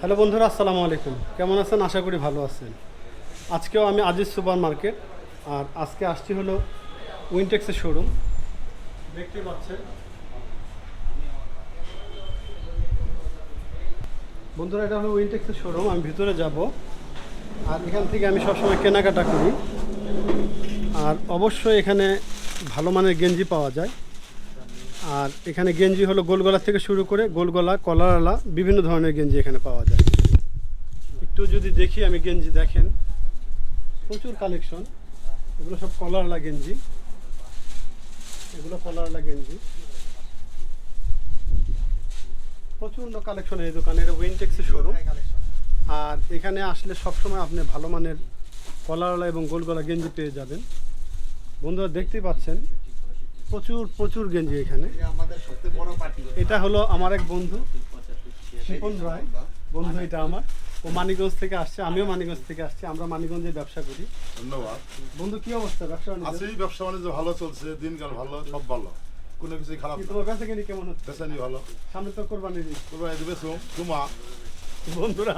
Hello বন্ধুরা, আসসালামু আলাইকুম। কেমন আছেন? আশা করি ভালো আছেন। আজকেও আমি আজিজ সুপার মার্কেট, আর আজকে আসছি হলো উইনটেক্সের শোরুম। দেখতে পাচ্ছেন। বন্ধুরা, এটা হলো উইনটেক্সের শোরুম, আমি ভিতরে যাব। আর এখান থেকে আমি সবসময় কেনাকাটা করি। আর অবশ্যই এখানে ভালো মানের গেঞ্জি পাওয়া যায়। আর এখানে গেঞ্জি হলো গোলগলা থেকে শুরু করে গোলগলা কলারওয়ালা বিভিন্ন ধরনের গেঞ্জি এখানে পাওয়া যায়। একটু যদি দেখি, আমি গেঞ্জি দেখেন। প্রচুর কালেকশন। এগুলো সব কলারওয়ালা গেঞ্জি। এগুলো কলারওয়ালা গেঞ্জি। প্রচণ্ড কালেকশন এই দোকানে। এটা উইনটেক্সের শোরুম আর এখানে আসলে সবসময় আপনি ভালো মানের কলারওয়ালা এবং গোলগলা গেঞ্জি পেয়ে যাবেন। বন্ধুরা, দেখতেই পাচ্ছেন প্রচুর প্রচুর গেঞ্জি এখানে। আমাদের সবচেয়ে বড় এটা হলো আমার এক বন্ধু শিপন রায়। বন্ধু এটা আমার। ও মানিকগঞ্জ থেকে আসছে আমিও মানিগঞ্জ থেকে আসছি আমরা মানিকগঞ্জে ব্যবসা করি। ধন্যবাদ। বন্ধু কি অবস্থা? ব্যবসা বাণিজ্য? আছেই ব্যবসা বাণিজ্য ভালো চলছে দিনকাল ভালো সব ভালো। কোনো কিছু খারাপ তোমার বেচা কেমন হচ্ছে? বেসানি ভালো। সামনে তো কোরবানি এদিকে শুম তোমা বন্ধুরা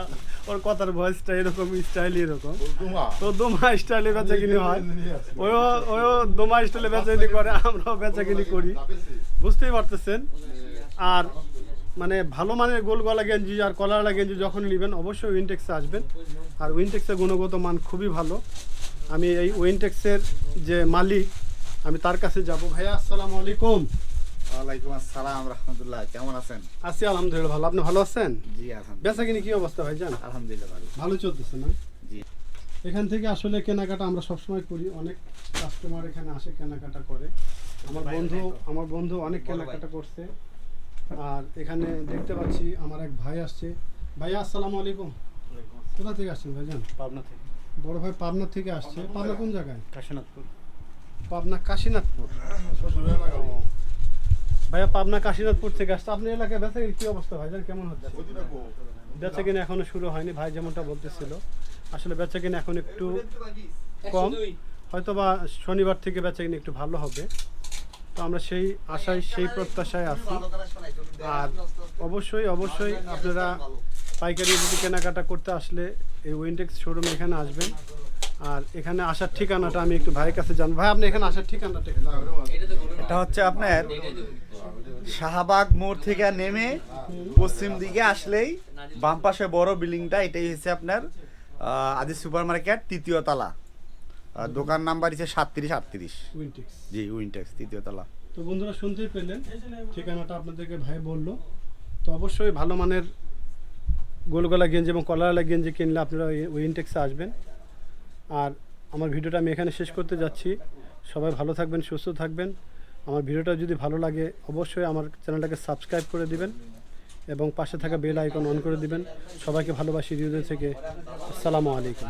ওর কথার ভয়েসটা এরকম স্টাইল এরকম। তো দোমা স্টাইলে বেচা কিনি হয়। ওইও ওইও দোমা স্টাইলে বেচা কিনি করে আমরাও বেচা কিনি করি বুঝতেই পারতেছেন? আর মানে ভালো মানের গোল গলা গেঞ্জি আর কলারওয়ালা গেঞ্জি যখন নেবেন অবশ্যই উইনটেক্সে আসবেন। আর উইনটেক্সের গুণগত মান খুবই ভালো। আমি এই উইনটেক্সের যে মালিক আমি তার কাছে যাব। ভাইয়া আসসালামু আলাইকুম। ওয়ালাইকুম আসসালাম রহমতুল্লাহ। কেমন আছেন? আছি আলহামদুলিল্লাহ ভালো। আপনি ভালো আছেন? জি আলহামদুলিল্লাহ। বেচা কিনি কি অবস্থা আলহামদুলিল্লাহ ভালো। ভালো চলতেছে না? জি। এখান থেকে আসলে কেনাকাটা আমরা সবসময় করি। অনেক কাস্টমার এখানে আসে কেনাকাটা করে। আমার বন্ধু আমার বন্ধু অনেক কেনাকাটা করছে। আর এখানে দেখতে পাচ্ছি আমার এক ভাই আসছে। ভাইয়া আসসালামু আলাইকুম। কোথা থেকে আসছেন ভাইজান? পাবনা থেকে। বড় ভাই পাবনা থেকে আসছে। পাবনা কোন জায়গায়? কাশীনাথপুর। পাবনা কাশীনাথপুর। ভাইয়া, পাবনা কাশীনাথপুর থেকে আসছে। আপনার এলাকায় বেচা কি অবস্থা ভাইজান কেমন হচ্ছে? বেচা কিনা এখনও শুরু হয়নি। ভাই যেমনটা বলতেছিল, আসলে বেচা কিনা এখন একটু কম। হয়তো বা শনিবার থেকে বেচা কিনা একটু ভালো হবে। তো আমরা সেই আশায়, সেই প্রত্যাশায় আছি। আর অবশ্যই অবশ্যই আপনারা পাইকারি যদি কেনাকাটা করতে আসলে এই উইনটেক্স শোরুম এখানে আসবেন। আর এখানে আসার ঠিকানাটা আমি একটু ভাইয়ের কাছে জানব। ভাই আপনি এখানে আসার ঠিকানাটা এটা হচ্ছে আপনার শাহবাগ মোড় থেকে নেমে পশ্চিম দিকে আসলেই বাম পাশে বড় বিল্ডিংটা এটাই হচ্ছে আপনার আদি সুপার মার্কেট তৃতীয় তলা। দোকান নাম্বার হচ্ছে সাতত্রিশ আটত্রিশ। জি উইনটেক্স তৃতীয় তলা। তো বন্ধুরা শুনতেই পেলেন ঠিকানাটা আপনাদেরকে ভাই বলল। তো অবশ্যই ভালো মানের গোলগলা গেঞ্জি এবং কলারওয়ালা গেঞ্জি কিনলে আপনারা ওই ইনটেক্সে আসবেন। আর আমার ভিডিওটা আমি এখানে শেষ করতে যাচ্ছি। সবাই ভালো থাকবেন, সুস্থ থাকবেন। আমার ভিডিওটা যদি ভালো লাগে, অবশ্যই আমার চ্যানেলটাকে সাবস্ক্রাইব করে দিবেন এবং পাশে থাকা বেল আইকন অন করে দিবেন। সবাইকে ভালোবাসি হৃদয় থেকে। আসসালামু আলাইকুম।